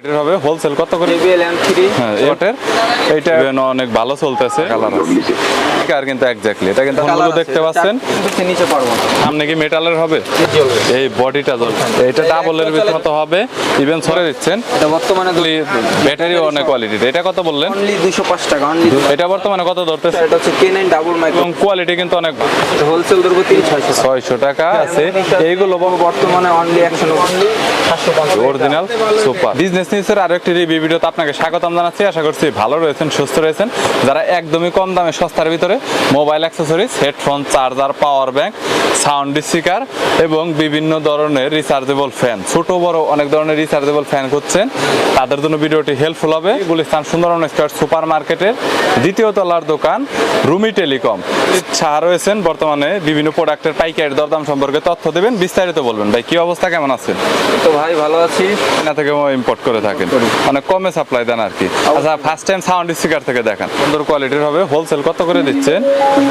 এটার হবে হোলসেল কত করে? JBL M3 হ্যাঁ এটার এইটা অনেক ভালো চলতেছে। কালার আছে। আর কিন্তু এক্স্যাক্টলি এটা কিন্তু আছে, দেখতে পাচ্ছেন? কিন্তু নিচে পারব। সামনে কি মেটালের হবে? এই বডিটা জ্বলবে এটা ডাবলের মতো হবে। ইভেন সরে দিচ্ছেন। এটা বর্তমানে ব্যাটারি অনেক কোয়ালিটির এটা কত বললেন? অনলি 205 টাকা অনলি এটা বর্তমানে কত ধরতেছে? এটা হচ্ছে K9 ডাবল মাইক্রো এবং কোয়ালিটি কিন্তু অনেক হোলসেল ধরবো 3600 ছয়শো টাকা। আছে। এইগুলো বর্তমানে অনলি 190 750 অরিজিনাল সুপার বিজনেস নিউজের আরও একটি রিভিউ ভিডিওতে আপনাকে স্বাগতম জানাচ্ছি। আশা করছি ভালো রয়েছেন সুস্থ রয়েছেন। যারা একদমই কম দামে সস্তার ভিতরে mobile accessories headphone charger power bank sound speaker এবং বিভিন্ন ধরনের রিচার্জেবল ফ্যান ছোট বড় অনেক ধরনের রিচার্জেবল ফ্যান করছেন তাদের জন্য ভিডিওটি হেল্পফুল হবে। গুলিস্তান সুন্দরবন স্কোয়ার সুপার মার্কেটের দ্বিতীয় তলার দোকান রুমি টেলিকম। ইচ্ছা রয়েছেন বর্তমানে বিভিন্ন প্রোডাক্টের পাইকারি দরদাম সম্পর্কে তথ্য দেবেন বিস্তারিত বলবেন। ভাই কি অবস্থা? কেমন আছেন? তো ভাই ভালো আছি। চায়না থেকে ইম্পোর্ট করে থাকেন। অনেক কমে সাপ্লাই দেন আর কি। আচ্ছা ফার্স্ট টাইম সাউন্ড স্পিকার থেকে দেখান। সুন্দর কোয়ালিটির হবে। হোলসেল কত করে দিচ্ছেন?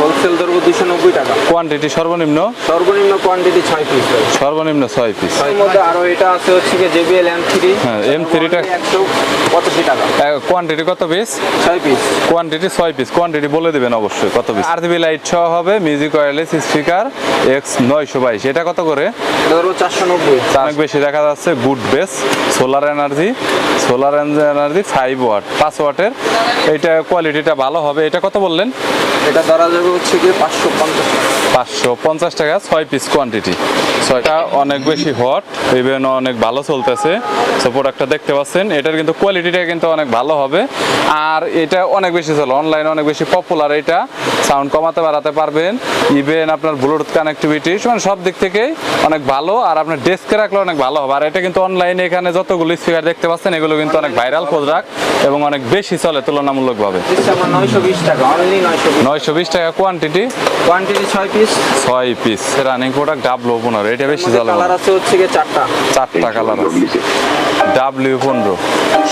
হোলসেল ধরবো 290 টাকা। কোয়ান্টিটি সর্বনিম্ন? সর্বনিম্ন কোয়ান্টিটি 6 পিস সর্বনিম্ন ছয় পিস এর মধ্যে আরও এটা আছে হচ্ছে কি JBL M3 হ্যাঁ, M3 টা- 185 টাকা। কোয়ান্টিটি কত পিস 6 পিস কোয়ান্টিটি ছয় পিস কোয়ান্টিটি বলে দিবেন অবশ্যই কত পিস আর লাইট সহ হবে মিউজিক ওয়্যারলেস স্পিকার এক্স নয়শো বাইশ। এটা কত করে? এটা ধরবো 490 অনেক বেশি দেখা যাচ্ছে। Good base solar energy solar energy five watt পাঁচ ওয়াটের। এইটা কোয়ালিটিটা ভালো হবে। এটা কত বললেন? এটা ধরা যাবে হচ্ছে কি 550 টাকা। পাঁচশো পঞ্চাশ টাকা ছয় পিস কোয়ান্টিটি ছয়টা অনেক বেশি হট ইভেন অনেক ভালো চলতেছে। সো প্রোডাক্টটা দেখতে পাচ্ছেন এটার কিন্তু কোয়ালিটিটা কিন্তু অনেক ভালো হবে। আর এটা অনেক বেশি চলে অনলাইনে অনেক বেশি পপুলার এটা। সাউন্ড কমাতে বাড়াতে পারবেন। ইভেন আপনার ব্লুটুথ কানেক্টিভিটি মানে সব দিক থেকেই অনেক ভালো। আর আপনার ডেস্কে রাখলে অনেক ভালো হবে। আর এটা কিন্তু অনলাইনে এখানে যতগুলো স্পিকার দেখতে পাচ্ছেন, এগুলো কিন্তু অনেক ভাইরাল প্রোডাক্ট এবং অনেক বেশি চলে তুলনামূলকভাবে। দিচ্ছে আমার 920 টাকা অনলি 920 নয়শো বিশ টাকা কোয়ান্টিটি কোয়ান্টিটি 6 পিস ছয় পিস রানিং প্রোডাক্ট ডাবলো পনেরো, এটা বেশি চলে হচ্ছে চারটা কালার আছে। ডাব্লিউ পনেরো।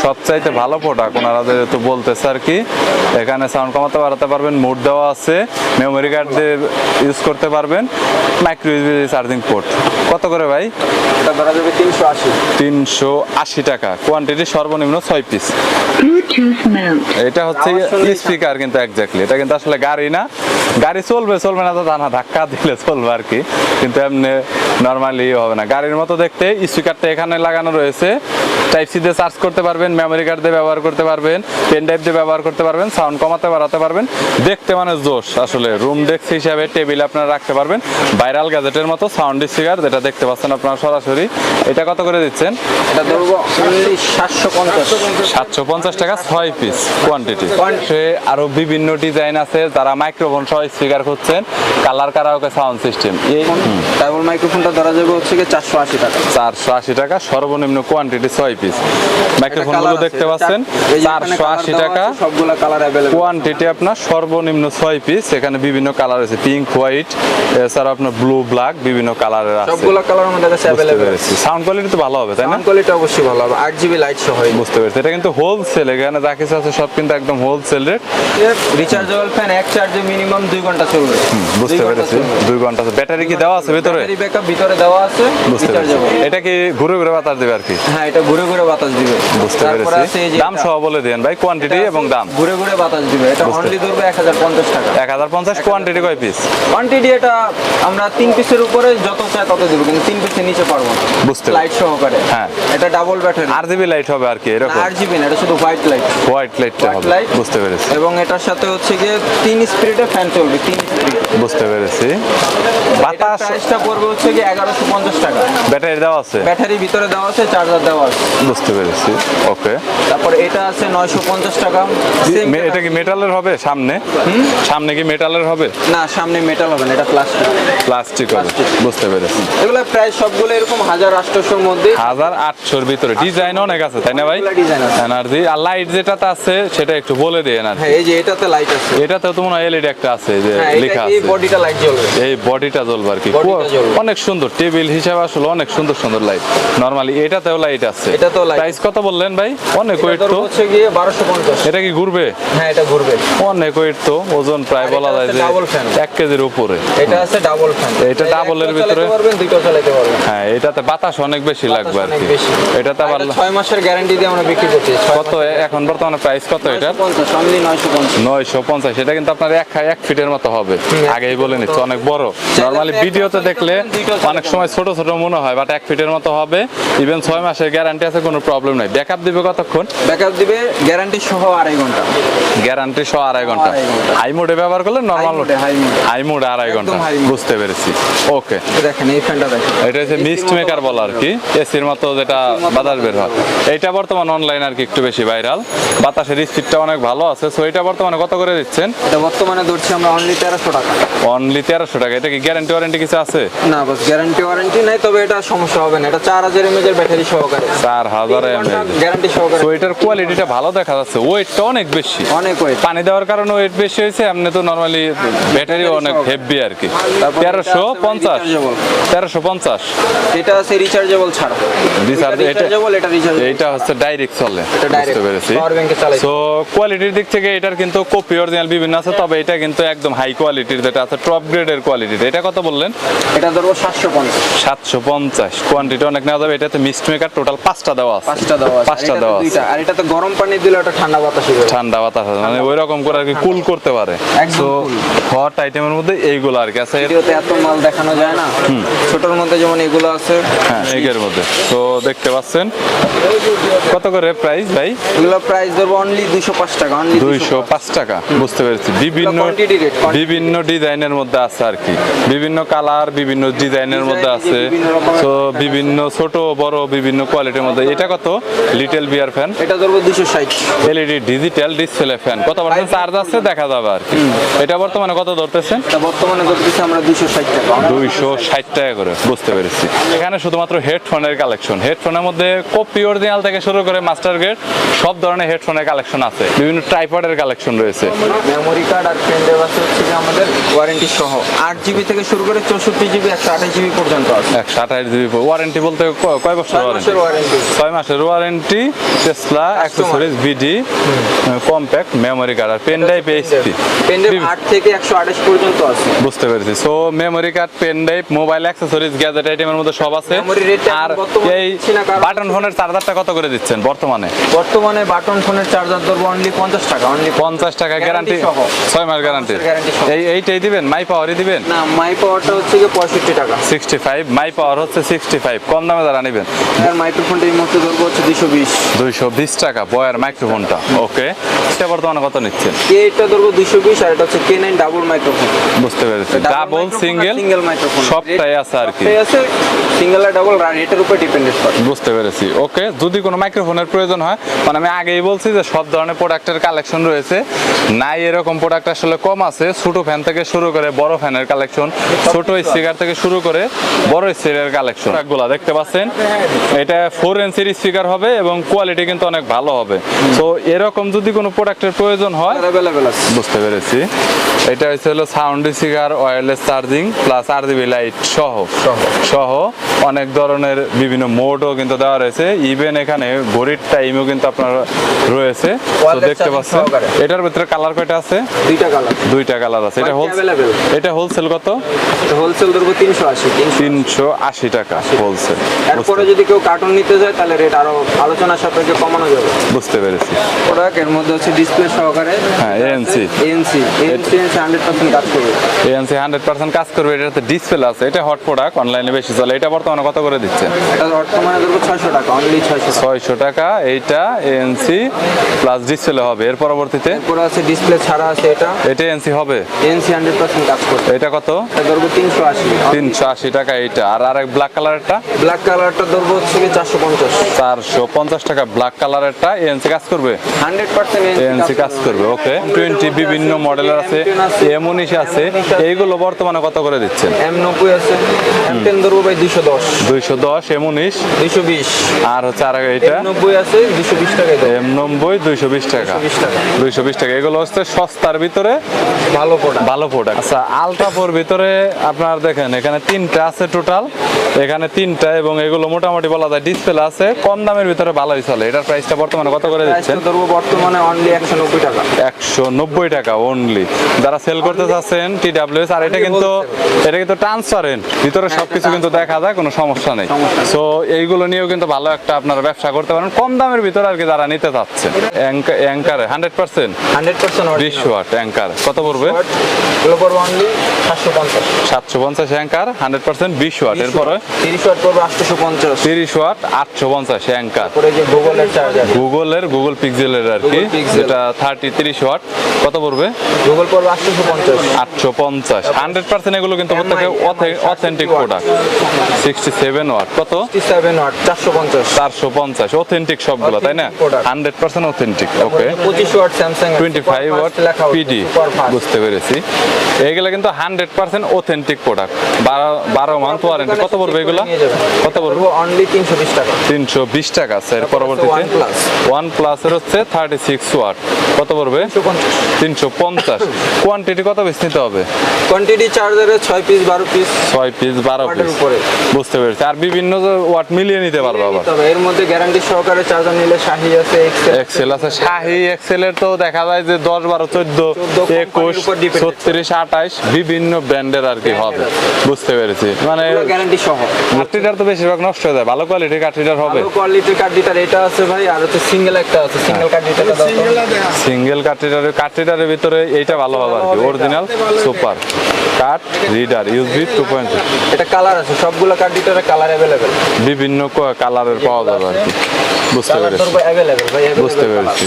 সবচাইতে ভালো প্রোডাক্ট ওনারা যেহেতু বলতেছে আর কি, এখানে সাউন্ড কমাতে বাড়াতে পারবেন মুড দেওয়া আছে মেমোরি কার্ড দিয়ে ইউজ করতে পারবেন মাইক্রো ইউএসবি চার্জিং পোর্ট কত করে ভাই? এটা ধরা যাবে 380 তিনশো আশি টাকা। কোয়ান্টিটি সর্বনিম্ন ছয় পিস এটা হচ্ছে স্পিকার কিন্তু এক্স্যাক্টলি এটা কিন্তু আসলে গাড়ি না। গাড়ি চলবে চলবে না তো তা না ধাক্কা দিলে চলবে আর কি। কিন্তু এমনি নর্মালি হবে না। গাড়ির মতো দেখতে স্পিকারটা এখানে লাগানো রয়েছে। টাইপ সি দিয়ে চার্জ করতে পারবেন মেমোরি কার্ড দিয়ে ব্যবহার করতে পারবেন পেন ড্রাইভ দিয়ে ব্যবহার করতে পারবেন সাউন্ড কমাতে বাড়াতে পারবেন। দেখতে মানে জোশ আসলে। রুম ডেস্ক হিসাবে টেবিল আপনারা রাখতে পারবেন। ভাইরাল গ্যাজেটের মতো সাউন্ড স্পিকার যেটা দেখতে পাচ্ছেন আপনারা সরাসরি। এটা কত করে দিচ্ছেন? এটা ধরবো অনলি 750 সাতশো পঞ্চাশ টাকা ছয় পিস কোয়ান্টিটি সে আরও বিভিন্ন ডিজাইন আছে। যারা মাইক্রোফোন সহ স্পিকার করছেন কালার কারাওকে সাউন্ড সিস্টেম এই ডাবল মাইক্রোফোনটা ধরা যাবে হচ্ছে কি 480 টাকা চারশো আশি টাকা সর্বনিম্ন কোয়ান্টিটি ছয় পিস মাইক্রোফোন গুলো কালার দেখতে আছে, পাচ্ছেন চার- এই যে এখানে চারশো কালার আশি দেওয়া টাকা আছে, সবগুলা কালার अवेलेबल কোয়ান্টিটি আপনার সর্বনিম্ন ছয় পিস এখানে বিভিন্ন কালার আছে পিঙ্ক হোয়াইট এছাড়া আপনার ব্লু ব্ল্যাক বিভিন্ন কালারের আছে সবগুলা কালার আমাদের কাছে अवेलेबल আছে সাউন্ড কোয়ালিটি তো ভালো হবে তাই না সাউন্ড কোয়ালিটি অবশ্যই ভালো হবে 8 জিবি লাইট সহ বুঝতে পেরেছি এটা কিন্তু হোলসেল এখানে যা কিছু আছে সব কিন্তু একদম হোলসেল রেট রিচার্জেবল ফ্যান এক চার্জে মিনিমাম 2 ঘণ্টা চলবে। বুঝতে পেরেছি। দুই ঘণ্টা ব্যাটারি কি দেওয়া আছে ভিতরে? ব্যাটারি ব্যাকআপ ভিতরে দেওয়া আছে বুঝতে পেরেছি। এটা কি ঘুরে ঘুরে বাতাস দেবে আর কি? হ্যাঁ এটা ঘুরে ঘুরে বাতাস দিবে। বুঝতে পেরেছি। দাম সহ বলে দেন ভাই কোয়ান্টিটি এবং দাম। ঘুরে ঘুরে বাতাস দিবে। এটা বুঝতে- অনলি ধরবে 1050 টাকা। এক হাজার পঞ্চাশ কোয়ান্টিটি কয় পিস কোয়ান্টিটি এটা আমরা তিন পিসের উপরে যত চাই তত দেবো কিন্তু তিন পিসের নিচে পারব না। বুঝতে লাইট সহকারে। হ্যাঁ। এটা double battery RGB light হবে আর কি এরকম? না এটা শুধু হোয়াইট লাইট হোয়াইট লাইটটা White হবে। বুঝতে পেরেছি। এবং এটার সাথে হচ্ছে গিয়ে তিন ফ্যান চলবে তিন বুঝতে পেরেছি। বাতাস প্রাইসটা পড়বে হচ্ছে এগারোশো পঞ্চাশ টাকা। ব্যাটারি দেওয়া আছে? ব্যাটারি ভিতরে দেওয়া আছে চার্জার দেওয়া আছে। বুঝতে পেরেছি ওকে। তারপর এটা আছে নয়শো পঞ্চাশ টাকা। এটা কি মেটালের হবে সামনে? সামনে কি মেটালের হবে? না সামনে মেটাল হবে না এটা প্লাস্টিক প্লাস্টিক হবে। বুঝতে পেরেছি। এগুলো প্রায় সবগুলো এরকম হাজার আটশোশোর মধ্যে। হাজার আটশোর ভিতরে। ডিজাইন অনেক আছে তাই না ভাই। এনার্জি আর লাইট যেটাতে আছে সেটা একটু বলে দিয়ে এনার্জি হ্যাঁ এই যে এটাতে লাইট আছে। এটাতে তো মনে হয় এলইডি একটা আছে। আছে যে হ্যাঁ এটা লেখা এই বডিটা লাইট জ্বলবে। এই বডিটা জ্বলবে আর কি। অনেক সুন্দর। টেবিল হিসাবে আসলে অনেক সুন্দর সুন্দর লাইট নরমালি এটাতেও লাইট আছে। এটাতেও light প্রাইস কত বললেন ভাই? অনেক ওয়েট তো। হচ্ছে গিয়ে বারোশো পঞ্চাশ। এটা কি ঘুরবে? হ্যাঁ এটা ঘুরবে। অনেক ওয়েট তো। ওজন প্রায় বলা যায় যে double fan। এক কেজির উপরে। এটা আছে ডাবল ফ্যান এটা এর ভিতরে? পারবেন দুইটাও চালাতে পারবেন। হ্যাঁ এটাতে বাতাস অনেক বেশি লাগবে আর কি। এটাতে আবার আর এটা ছয় মাসের গ্যারান্টি দিয়ে আমরা বিক্রি করছি। কত এখন বর্তমানে প্রাইস কত এটার? পঞ্চাশ অনলি নয়শো পঞ্চাশ। নয়শো এটা কিন্তু আপনার এক এক ফিটের মতো হবে। আগেই বলে নিচ্ছে অনেক বড়। নর্মালি ভিডিওতে দেখলে অনেক সময় ছোট ছোট মনে হয় বাট এক ফিটের মতো হবে। ইভেন ছয় মাসের গ্যারান্টি আছে কোনো প্রবলেম নাই। ব্যাকআপ দিবে কতক্ষণ? ব্যাকআপ দিবে গ্যারান্টি সহ আড়াই ঘণ্টা। গ্যারান্টি সহ আড়াই ঘণ্টা। হাই মোডে ব্যবহার করলে নর্মাল high হাই মোডে আড়াই ঘণ্টা। বুঝতে পেরেছি। ওকে দেখেন এই ফ্যানটা দেখেন। এটা হচ্ছে মিস্ট মেকার বলা আর কি। এসির মতো যেটা বাতাস বের হয়। এইটা বর্তমান অনলাইন আর কি একটু বেশি ভাইরাল বাতাসের স্পিডটা অনেক ভালো আছে। সো এটা বর্তমানে কত করে দিচ্ছেন? এটা বর্তমানে ধরছি আমরা অনলি তেরোশো টাকা। অনলি তেরোশো টাকা এটা কি গ্যারান্টি ওয়ারেন্টি কিছু আছে? না বাস গ্যারান্টি ওয়ারেন্টি নাই তবে এটা সমস্যা হবে না এটা চার হাজার এমএজের ব্যাটারি সহকারে। চার হাজার এমএল গ্যারান্টি সহকারে। তো এটার কোয়ালিটিটা ভালো দেখা যাচ্ছে ওয়েটটা অনেক বেশি। অনেক ওয়েট পানি দেওয়ার কারণে ওয়েট বেশি হয়েছে এমনি তো নর্মালি ব্যাটারি অনেক হেভি আর কি। তেরোশো পঞ্চাশ। তেরোশো পঞ্চাশ। এটা আছে রিচার্জেবল ছাড়া। এটা- হচ্ছে ডাইরেক্ট চলে বুঝতে পেরেছি। সো কোয়ালিটির দিক থেকে এটার কিন্তু কপি অরিজিনাল বিভিন্ন আছে তবে এটা কিন্তু একদম হাই কোয়ালিটির যেটা আছে টপ গ্রেডের কোয়ালিটির এটা কত বললেন? এটা ধরবো সাতশো পঞ্চাশ। সাতশো পঞ্চাশ। কোয়ান্টিটি অনেক নেওয়া যাবে। এটাতে মিস্ট মেকার টোটাল পাঁচটা দেওয়া আছে। পাঁচটা দেওয়া আছে। পাঁচটা দেওয়া আছে। আর এটাতে গরম পানি দিলে ওটা ঠান্ডা বেরোবে। ঠান্ডা বাতাস মানে ওই রকম করে আর কি কুল করতে পারে। তো হট আইটেমের মধ্যে এইগুলো আর কি আছে। ভিডিওতে এত মাল দেখানো যায় না। ছোটর মধ্যে যেমন এগুলো আছে। হ্যাঁ এগের মধ্যে। তো দেখতে পাচ্ছেন। কত করে প্রাইস ভাই? এগুলো প্রাইস ধরবো অনলি দুশো পাঁচ টাকা অনলি দুইশো পাঁচ। টাকা। বুঝতে পেরেছি। বিভিন্ন quantity বিভিন্ন ডিজাইনের মধ্যে আছে আর কি। বিভিন্ন কালার বিভিন্ন ডিজাইনের মধ্যে আছে। তো বিভিন্ন ছোট বড় বিভিন্ন কোয়ালিটির মধ্যে। এটা কত? লিটল বিয়ার ফ্যান এটা ধরবো দুশো ষাট। এলইডি ডিজিটাল ডিসপ্লে ফ্যান কত পার্সেন্ট চার্জ আছে? দেখা যাবে আর কি। এটা বর্তমানে কত ধরতেছেন এটা বর্তমানে ধরতেছি আমরা দুশো ষাট টাকা। দুইশো ষাট টাকা করে। বুঝতে পেরেছি। এখানে শুধুমাত্র হেডফোনের কালেকশন হেডফোনের মধ্যে কপি অরিজিনাল থেকে শুরু করে মাস্টার গ্রেড সব ধরনের হেডফোনের কালেকশন আছে। বিভিন্ন ট্রাইপডের কালেকশন রয়েছে। মেমোরি কার্ড আর পেন ড্রাইভ আছে হচ্ছে যে আমাদের ওয়ারেন্টি সহ। আট জিবি থেকে শুরু করে চৌষট্টি জিবি একশো আঠাশ জিবি পর্যন্ত আছে। একশো আঠাশ জিবি ওয়ারেন্টি বলতে কয় বছর ছয় ওয়ারেন্টি মাসের ওয়ারেন্টি ছয় মাসের warranty Tesla accessories BD compact memory card আর pen drive HP pen drive আট থেকে একশো আঠাশ পর্যন্ত আছে। বুঝতে পেরেছি। So memory card pen drive mobile accessories gadget আইটেমের মধ্যে সব আছে। আর এই বাটন ফোনের চার্জারটা কত করে দিচ্ছেন বর্তমানে? বর্তমানে বাটন ফোনের চার্জার ধরবো অনলি পঞ্চাশ টাকা অনলি পঞ্চাশ টাকা গ্যারান্টি সহ। ছয় মাস গ্যারান্টি। এই এইটাই দিবেন? মাই পাওয়ারই দিবেন? না মাই পাওয়ারটা হচ্ছে গিয়ে পঁয়ষট্টি টাকা। সিক্সটি ফাইভ মাই পাওয়ার হচ্ছে সিক্সটি ফাইভ কম দামে যারা নেবেন। আর মাইক্রোফোনটা এই মুহূর্তে ধরবো হচ্ছে দুশো বিশ। দুইশো বিশ টাকা বয়ার মাইক্রোফোনটা ওকে। এটা বর্তমানে কত নিচ্ছেন? কে এটা ধরবো দুশো বিশ আর এটা হচ্ছে কে নাইন ডাবল মাইক্রোফোন বুঝতে পেরেছি। ডাবল সিঙ্গেল সিঙ্গেল মাইক্রোফোন সবটাই আছে আর কি। আছে সিঙ্গেল আর ডাবল রেটের উপর ডিপেন্ডেন্ট করে বুঝতে পেরেছি। ওকে। যদি কোনো মাইক্রোফোনের প্রয়োজন হয় মানে আমি আগেই বলছি যে সব ধরনের প্রোডাক্টের কালেকশন রয়েছে। নাই এরকম প্রোডাক্ট আসলে কম আছে ছোট ফ্যান থেকে শুরু করে বড় ফ্যানের কালেকশন ছোট স্পিকার থেকে শুরু করে বড় স্পিকারের কালেকশনগুলা দেখতে পাচ্ছেন? এটা ফোর ইঞ্চির স্পিকার হবে এবং কোয়ালিটি কিন্তু অনেক ভালো হবে। তো এরকম যদি কোনো প্রোডাক্টের প্রয়োজন হয় বুঝতে পেরেছি। এটা হচ্ছে হলো sound speaker wireless charging plus RGB light সহ। সহ। অনেক ধরনের বিভিন্ন মোডও কিন্তু দেওয়া রয়েছে। ইভেন এখানে ঘড়ির টাইমও কিন্তু আপনার রয়েছে। তো দেখতে পাচ্ছেন। এটার ভিতরে কালার কয়টা আছে? দুইটা কালার দুইটা কালার আছে। এটা হোলসেল এটা হোলসেল কত? হোলসেল ধরবো তিনশো আশি তিনশো তিনশো আশি টাকা হোলসেল এরপরে যদি কেউ কার্টুন নিতে যায় তাহলে রেট আরও আলোচনার সাপেক্ষে কমানো যাবে। বুঝতে পেরেছি। প্রোডাক্টের মধ্যে হচ্ছে ডিসপ্লে সহকারে। হ্যাঁ, এএনসি এএনসি হান্ড্রেড পার্সেন্ট কাজ করবে। এএনসি হান্ড্রেড পার্সেন্ট কাজ করবে। এটাতে ডিসপ্লে আছে। এটা হট প্রোডাক্ট অনলাইনে বেশি চলে। এটা বর্তমানে কত করে দিচ্ছেন বর্তমানে ধরবো ছয়শো টাকা অনলি ছয়শো ছয়শো টাকা এইটা এএনসি প্লাস ডিসপ্লে হবে। এর পরবর্তীতে? এরপরে আছে ডিসপ্লে ছাড়া আছে এটা। এটা এনসি হবে? এএনসি হান্ড্রেড পার্সেন্ট কাজ করবে। এটা কত? ধরবো তিনশো আশি। তিনশো আশি টাকা এইটা। আর আরেক ব্ল্যাক কালারেরটা ব্ল্যাক কালারটা ধরবো হচ্ছে চারশো পঞ্চাশ। চারশো পঞ্চাশ টাকা ব্ল্যাক কালারেরটা এএনসি কাজ করবে? হান্ড্রেড পার্সেন্ট এএনসি কাজ করবে ওকে টোয়েন্টি বিভিন্ন মডেলের আছে এম উনিশ আছে এইগুলো বর্তমানে কত করে দিচ্ছেন? এম নব্বই আছে। এম টেন ধরবো ভাই দুশো দশ। দশ। দুইশো দশ এম উনিশ দুইশো বিশ। আর হচ্ছে আর এটা? নব্বই আছে দুশো বিশ টাকায় এম নব্বই দুইশো বিশ টাকা। দুইশো বিশ টাকা। এগুলো হচ্ছে সস্তার ভিতরে ভালো প্রোডাক্ট ভালো প্রোডাক্ট আচ্ছা আলট্রাফোর ভিতরে আপনার দেখেন এখানে তিনটা আছে টোটাল এখানে তিনটা এবং এগুলো মোটামুটি বলা যায় ডিসপ্লে আছে। কম দামের ভিতরে ভালোই চলে। এটার প্রাইসটা বর্তমানে কত করে দিচ্ছেন? ধরবো বর্তমানে অনলি একশো নব্বই টাকা। একশো নব্বই টাকা অনলি যারা সেল করতে চাচ্ছেন টি ডাব্লিউএস আর এটা কিন্তু এটা কিন্তু ট্রান্সপারেন্ট ভিতরে সবকিছু কিন্তু দেখা যায় কোনো নেই সমস্যা নেই। সো এইগুলো নিয়েও কিন্তু ভালো একটা আপনারা ব্যবসা করতে পারেন। কম দামের ভিতরে আর কি যারা নিতে চাচ্ছেন অ্যাঙ্কারে হান্ড্রেড পার্সেন্ট হান্ড্রেড পার্সেন্ট বিশ ওয়াট অ্যাঙ্কার কত পড়বে? সাতশো পঞ্চাশ। অ্যাঙ্কার হান্ড্রেড পার্সেন্ট বিশ ওয়াট এরপরে? তিরিশ ওয়াট পড়ব আটশোশো পঞ্চাশ। তিরিশ ওয়াট আটশো পঞ্চাশ অ্যাঙ্কার গুগলের চার্জার গুগলের গুগল পিক্সেলের আর কি। যেটা থার্টি তিরিশ ওয়াট কত পড়বে? গুগল পড়ব আটশোশো পঞ্চাশ। আটশো পঞ্চাশ। হান্ড্রেড পার্সেন্ট এগুলো কিন্তু প্রত্যেকে authentic product sixty seven watt কত? সেভেন ওয়াট চারশো পঞ্চাশ। চারশো পঞ্চাশ অথেন্টিক সবগুলো তাই না। হান্ড্রেড পার্সেন্ট অথেন্টিক ওকে পঁচিশ watt Samsung twenty five watt PD বুঝতে পেরেছি। এইগুলো কিন্তু হান্ড্রেড পার্সেন্ট অথেন্টিক প্রোডাক্ট বারো বারো মান্থ ওয়ারেন্টি কত পড়বে এগুলো? কত পড়বে? অনলি তিনশো বিশ টাকা। তিনশো বিশ টাকা স্যার পরবর্তীতে। ওয়ান প্লাসের হচ্ছে থার্টি সিক্স ওয়াট কত পড়বে? তিনশো পঞ্চাশ। কোয়ান্টিটি কত বেশি নিতে হবে? কোয়ান্টিটি চার্জারে ছয় পিস বারো পিস ছয় পিস বারো পিস উপরে। বুঝতে পেরেছি। আর বিভিন্ন ওয়াট মিলিয়ে নিতে পারবে আবার। এর মধ্যে গ্যারান্টি সহকারে চার্জার নিলে শাহি আছে এক্সেল এক্সেল আছে। শাহি এক্সেলের তো দেখা যায় যে দশ বারো চোদ্দ 14 একুশ কোম্পানির উপর dependent। ছত্রিশ আঠাইশ বিভিন্ন ব্র্যান্ডের আর কি হবে। বুঝতে পেরেছি। মানে গ্যারান্টি সহ। কাঠটিটার তো বেশিরভাগ নষ্ট হয়ে যায়। ভালো কোয়ালিটির কাঠটিটার হবে। ভালো কোয়ালিটির কার্ডিটার এটা আছে ভাই আর হচ্ছে সিঙ্গেল একটা আছে। সিঙ্গেল কার্ডিটাটা দাও তো। সিঙ্গেল কাঠটিটারের কাঠটিটারের ভিতরে এইটা ভালো হবে আর কি। Original super card reader USB two point এটা কালার আছে সবগুলো কালার অ্যাভেলেবেল বিভিন্ন কালারের পাওয়া যাবে আর কি। বুঝতে পেরেছি। বুঝতে পেরেছি।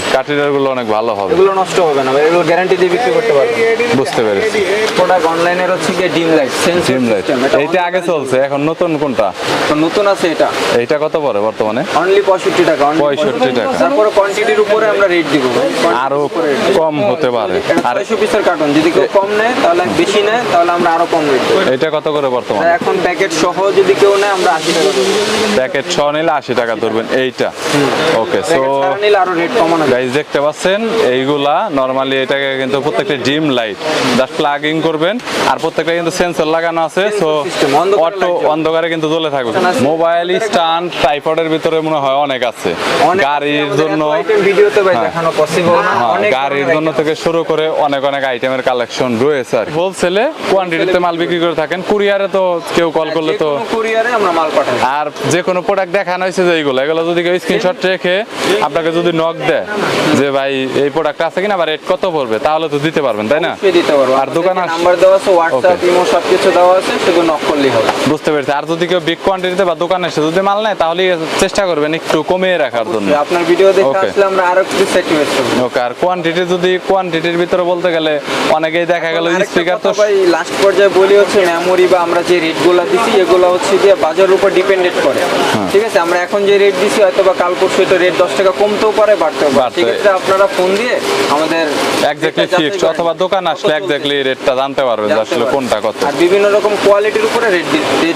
গুলো অনেক ভালো হবে। এগুলো নষ্ট হবে না এগুলো গ্যারান্টি দিয়ে বিক্রি করতে পারবে বুঝতে পেরেছি। প্রোডাক্ট অনলাইনের হচ্ছে গিয়ে dim light sensor dim light এইটা আগে চলছে এখন নতুন কোনটা? নতুন আছে এটা। এইটা কত পড়ে বর্তমানে? অনলি পঁয়ষট্টি টাকা only 65 টাকা। তারপরে কোয়ান্টিটির উপরে আমরা রেট দিব আরও। কম হতে পারে। আর আড়াইশো পিসের কার্টন যদি কেউ কম নেয় তাহলে বেশি নেয় তাহলে আমরা আরও কম রেট দেবো। এটা কত করে বর্তমানে? এখন প্যাকেট সহ যদি কেউ নেয় আমরা আশি টাকা প্যাকেট ছ নিলে আশি টাকা ধরবেন এইটা। ওকে সো গাইজ দেখতে পাচ্ছেন এইগুলা নরমালি এটাকে কিন্তু প্রত্যেকটা ডিম লাইট জাস্ট প্লাগিং করবেন আর প্রত্যেকটা কিন্তু সেন্সর লাগানো আছে সো অটো অন্ধকারে কিন্তু জ্বলে থাকবে। মোবাইল স্ট্যান্ড ট্রাইপডের ভিতরে মনে হয় অনেক আছে। গাড়ির জন্য ভিডিওতে ভাই হ্যাঁ। দেখানো পসিবল না হ্যাঁ, অনেক গাড়ির জন্য থেকে শুরু করে অনেক অনেক আইটেমের কালেকশন রয়েছে আর হোলসেলে কোয়ান্টিটিতে মাল বিক্রি করে থাকেন। কুরিয়ারে তো কেউ কল করলে তো কুরিয়ারে আমরা মাল পাঠাই। আর যে কোনো প্রোডাক্ট দেখানো হয়েছে যে এইগুলো এগুলো যদি কেউ স্ক্রিনশট রেখে আপনাকে যদি নক দেয় যে ভাই এই প্রোডাক্ট আছে কিনা বা রেট কত পড়বে তাহলে তো দিতে পারবেন তাই না? দিতে পারব। আর দোকান নাম্বার দেওয়া আছে হোয়াটসঅ্যাপ. ইমো সবকিছু দেওয়া আছে শুধু নক করলেই হবে। বুঝতে পেরেছি। আর যদি কেউ বিগ কোয়ান্টিটিতে বা দোকানে এসে যদি মাল নেয় তাহলে চেষ্টা করবেন একটু কমিয়ে রাখার জন্য। আপনার ভিডিও দেখে আসলে আমরা আরও কিছু করব। ওকে আর কোয়ান্টিটি যদি কোয়ান্টিটির ভিতরে বলতে গেলে অনেকেই দেখা গেল স্পিকার তো ভাই লাস্ট পর্যায়ে বলি হচ্ছে মেমোরি বা আমরা যে রেটগুলো দিছি এগুলো হচ্ছে গিয়ে বাজারের উপর ডিপেন্ডেন্ট করে। হ্যাঁ। ঠিক আছে? আমরা এখন যে রেট দিছি হয়তো বা কাল পরশু এটা রেট দশ টাকা কমতেও পারে বাড়তেও পারে। আছে? আপনারা ফোন দিয়ে আমাদের rate ফিক্সড অথবা দোকান আসলে চলছে। এক্স্যাক্টলি রেটটা জানতে পারবেন যে আসলে কোনটা কত। আর বিভিন্ন রকম কোয়ালিটির উপরে রেট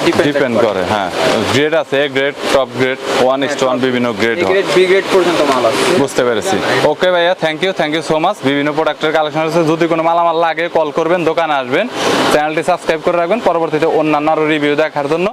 ডিপেন্ড ডিপেন্ড করে। হ্যাঁ। গ্রেড আছে grade top grade one is one বিভিন্ন গ্রেড গ্রেড বি গ্রেড পর্যন্ত মাল আছে। বুঝতে পেরেছি। ওকে ভাইয়া thank you thank you so much বিভিন্ন প্রোডাক্টের কালেকশন আছে। যদি কোনো মালামাল লাগে কল করবেন দোকানে আসবেন। চ্যানেলটি সাবস্ক্রাইব করে রাখবেন। পরবর্তীতে অন্যান্য আরও রিভিউ দেখার জন্য।